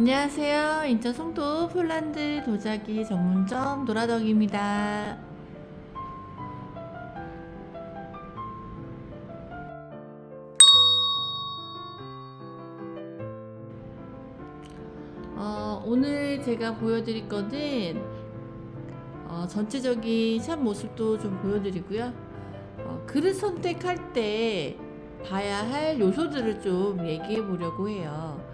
안녕하세요. 인천 송도 폴란드 도자기 전문점 노라덕입니다. 어, 오늘 제가 보여드릴 거는 어, 전체적인 샵 모습도 좀 보여드리고요. 어, 그릇 선택할 때 봐야 할 요소들을 좀 얘기해 보려고 해요.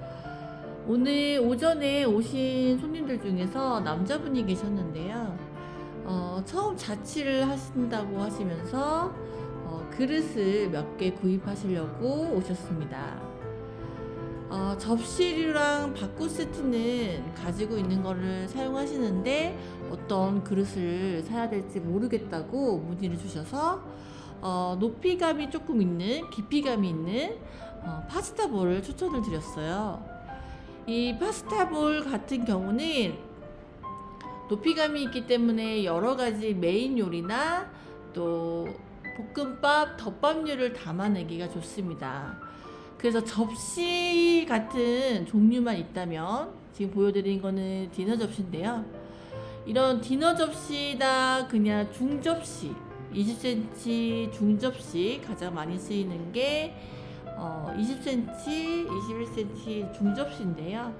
오늘 오전에 오신 손님들 중에서 남자분이 계셨는데요. 어, 처음 자취를 하신다고 하시면서 어, 그릇을 몇 개 구입하시려고 오셨습니다. 어, 접시류랑 바꾸 세트는 가지고 있는 거를 사용하시는데 어떤 그릇을 사야 될지 모르겠다고 문의를 주셔서 어, 높이감이 조금 있는 깊이감이 있는 어, 파스타볼을 추천을 드렸어요. 이 파스타볼 같은 경우는 높이감이 있기 때문에 여러 가지 메인 요리나 또 볶음밥, 덮밥류를 담아내기가 좋습니다. 그래서 접시 같은 종류만 있다면 지금 보여드린 거는 디너 접시인데요. 이런 디너 접시나 그냥 중접시 20cm 중접시 가장 많이 쓰이는 게 어, 20cm, 21cm 중접시인데요.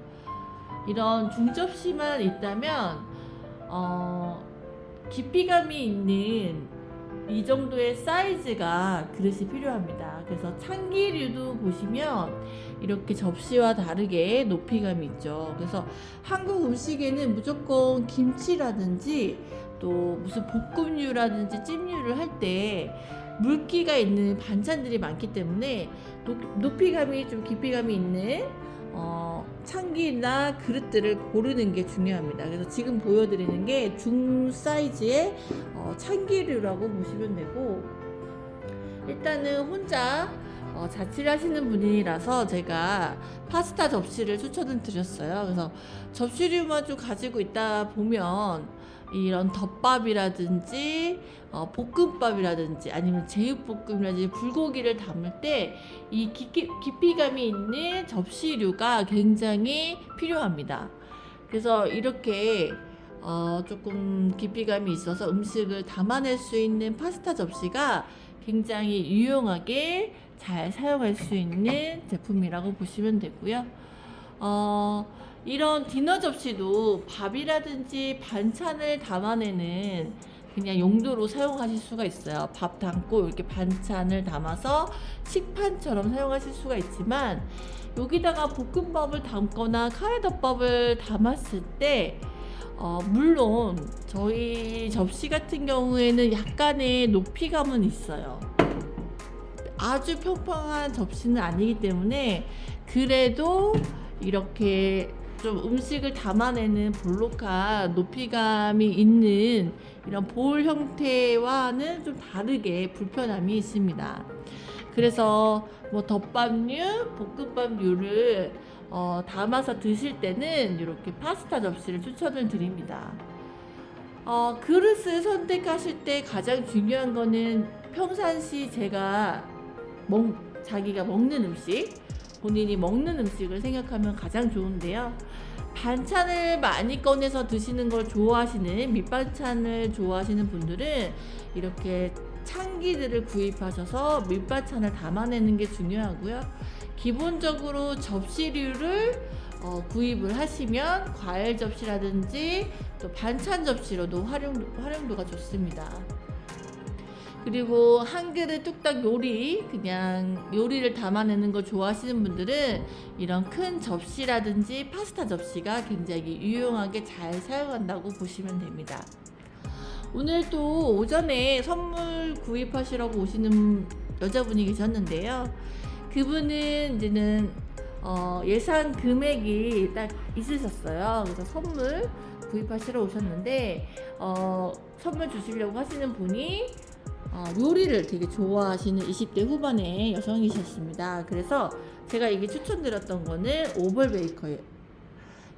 이런 중접시만 있다면 어, 깊이감이 있는 이 정도의 사이즈가 그릇이 필요합니다. 그래서 참기류도 보시면 이렇게 접시와 다르게 높이감이 있죠. 그래서 한국 음식에는 무조건 김치라든지 또 무슨 볶음류라든지 찜류를 할 때 물기가 있는 반찬들이 많기 때문에 높- 높이감이 좀 깊이감이 있는 어, 창기나 그릇들을 고르는 게 중요합니다. 그래서 지금 보여드리는 게 중 사이즈의 어, 창기류라고 보시면 되고 일단은 혼자 어, 자취를 하시는 분이라서 제가 파스타 접시를 추천을 드렸어요. 그래서 접시류만 좀 가지고 있다 보면 이런 덮밥이라든지 어, 볶음밥이라든지 아니면 제육볶음이라든지 불고기를 담을 때 이 깊이감이 있는 접시류가 굉장히 필요합니다. 그래서 이렇게 어, 조금 깊이감이 있어서 음식을 담아낼 수 있는 파스타 접시가 굉장히 유용하게 잘 사용할 수 있는 제품이라고 보시면 되고요. 어, 이런 디너 접시도 밥이라든지 반찬을 담아내는 그냥 용도로 사용하실 수가 있어요. 밥 담고 이렇게 반찬을 담아서 식판처럼 사용하실 수가 있지만 여기다가 볶음밥을 담거나 카레덮밥을 담았을 때 어, 물론 저희 접시 같은 경우에는 약간의 높이감은 있어요. 아주 평평한 접시는 아니기 때문에 그래도 이렇게 좀 음식을 담아내는 볼록한 높이감이 있는 이런 볼 형태와는 좀 다르게 불편함이 있습니다. 그래서 뭐 덮밥류, 볶음밥류를 어, 담아서 드실 때는 이렇게 파스타 접시를 추천을 드립니다. 어, 그릇을 선택하실 때 가장 중요한 거는 평상시 제가 먹, 자기가 먹는 음식, 본인이 먹는 음식을 생각하면 가장 좋은데요. 반찬을 많이 꺼내서 드시는 걸 좋아하시는 밑반찬을 좋아하시는 분들은 이렇게 창기들을 구입하셔서 밑반찬을 담아내는 게 중요하고요. 기본적으로 접시류를 어, 구입을 하시면 과일 접시라든지 또 반찬 접시로도 활용, 활용도가 좋습니다. 그리고 한 그릇 뚝딱 요리 그냥 요리를 담아내는 걸 좋아하시는 분들은 이런 큰 접시라든지 파스타 접시가 굉장히 유용하게 잘 사용한다고 보시면 됩니다. 오늘 또 오전에 선물 구입하시라고 오시는 여자분이 계셨는데요. 그분은 이제는 어, 예상 금액이 딱 있으셨어요. 그래서 선물 구입하시러 오셨는데 어, 선물 주시려고 하시는 분이 어, 요리를 되게 좋아하시는 20대 후반의 여성이셨습니다. 그래서 제가 이게 추천드렸던 거는 오벌 베이커예요.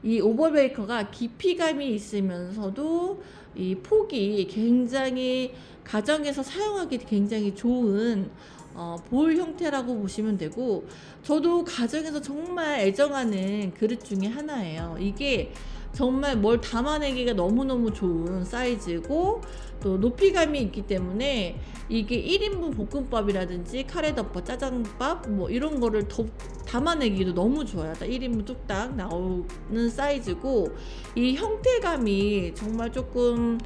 이 오벌 베이커가 깊이감이 있으면서도 이 폭이 굉장히 가정에서 사용하기 굉장히 좋은 어, 볼 형태라고 보시면 되고 저도 가정에서 정말 애정하는 그릇 중에 하나예요. 이게 정말 뭘 담아내기가 너무너무 좋은 사이즈고 또 높이감이 있기 때문에 이게 1인분 볶음밥이라든지 카레덮밥, 짜장밥 뭐 이런 거를 더 담아내기도 너무 좋아요. 1인분 뚝딱 나오는 사이즈고 이 형태감이 정말 조금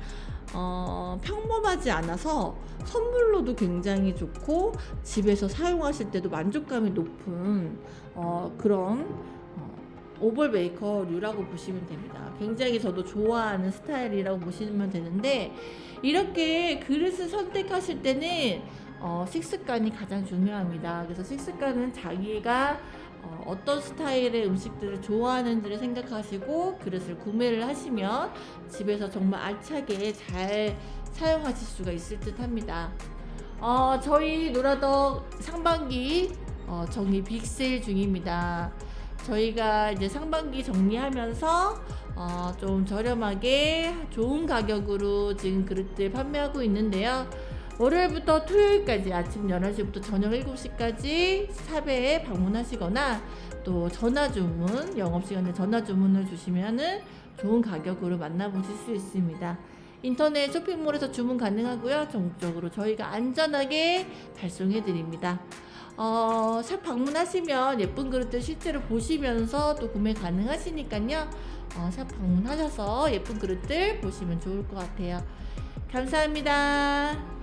어, 평범하지 않아서 선물로도 굉장히 좋고 집에서 사용하실 때도 만족감이 높은 어, 그런 어, 오벌 메이커류라고 보시면 됩니다. 굉장히 저도 좋아하는 스타일이라고 보시면 되는데 이렇게 그릇을 선택하실 때는 어, 식습관이 가장 중요합니다. 그래서 식습관은 자기가 어, 어떤 스타일의 음식들을 좋아하는지를 생각하시고 그릇을 구매를 하시면 집에서 정말 알차게 잘 사용하실 수가 있을 듯 합니다. 어, 저희 노라덕 상반기 어, 정리 빅세일 중입니다. 저희가 이제 상반기 정리하면서 어, 좀 저렴하게 좋은 가격으로 지금 그릇들 판매하고 있는데요. 월요일부터 토요일까지 아침 11시부터 저녁 7시까지 샵에 방문하시거나 또 전화 주문, 영업시간에 전화 주문을 주시면은 좋은 가격으로 만나보실 수 있습니다. 인터넷 쇼핑몰에서 주문 가능하고요. 전국적으로 저희가 안전하게 발송해 드립니다. 어, 샵 방문하시면 예쁜 그릇들 실제로 보시면서 또 구매 가능하시니까요. 어, 샵 방문하셔서 예쁜 그릇들 보시면 좋을 것 같아요. 감사합니다.